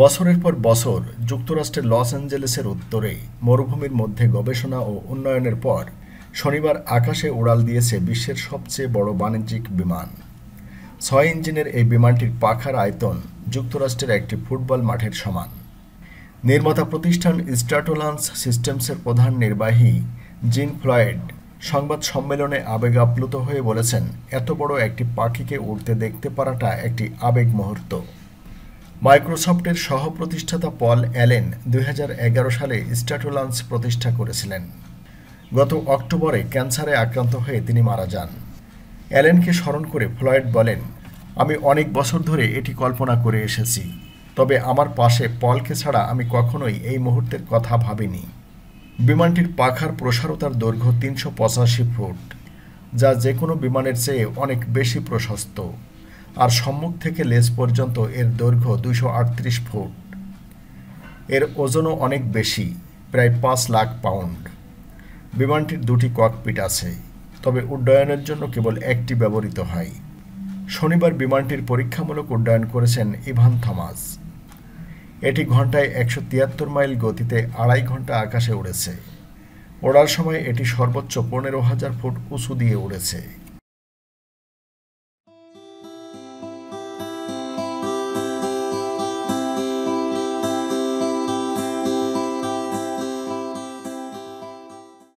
বছরের পর বছর যুক্তরাষ্ট্রের লস অ্যাঞ্জেলেসের উত্তরে মরুভূমির মধ্যে গবেষণা ও উন্নয়নের পর শনিবার আকাশে উড়াল দিয়েছে বিশ্বের সবচেয়ে বড় বাণিজ্যিক বিমান। ছয় ইঞ্জিনের এই বিমানটির পাখার আয়তন যুক্তরাষ্ট্রের একটি ফুটবল মাঠের সমান। নির্মাতা প্রতিষ্ঠান স্ট্রাটোলান্স সিস্টেমসের প্রধান নির্বাহী জিন ফ্লয়েড সংবাদ সম্মেলনে আবেগ আপ্লুত হয়ে বলেছেন, এত বড় একটি পাখিকে উড়তে দেখতে পারাটা একটি আবেগ মুহূর্ত। মাইক্রোসফটের সহ প্রতিষ্ঠাতা পল অ্যালেন দুই হাজার এগারো সালে স্ট্যাটোলান্স প্রতিষ্ঠা করেছিলেন। গত অক্টোবরে ক্যান্সারে আক্রান্ত হয়ে তিনি মারা যান। অ্যালেনকে স্মরণ করে ফ্লয়েড বলেন, আমি অনেক বছর ধরে এটি কল্পনা করে এসেছি, তবে আমার পাশে পলকে ছাড়া আমি কখনোই এই মুহূর্তের কথা ভাবিনি। বিমানটির পাখার প্রসারতার দৈর্ঘ্য তিনশো পঁচাশি ফুট, যা যে কোনো বিমানের চেয়ে অনেক বেশি প্রশস্ত। আর সম্মুখ থেকে লেজ পর্যন্ত এর দৈর্ঘ্য দুশো ফুট। এর ওজনও অনেক বেশি, প্রায় পাঁচ লাখ পাউন্ড। বিমানটির দুটি ককপিট আছে, তবে উড্ডয়নের জন্য কেবল একটি ব্যবহৃত হয়। শনিবার বিমানটির পরীক্ষামূলক উড্ডয়ন করেছেন ইভান থমাস। এটি ঘন্টায় একশো তিয়াত্তর মাইল গতিতে আড়াই ঘণ্টা আকাশে উড়েছে। ওড়ার সময় এটি সর্বোচ্চ পনেরো হাজার ফুট উঁচু দিয়ে উড়েছে।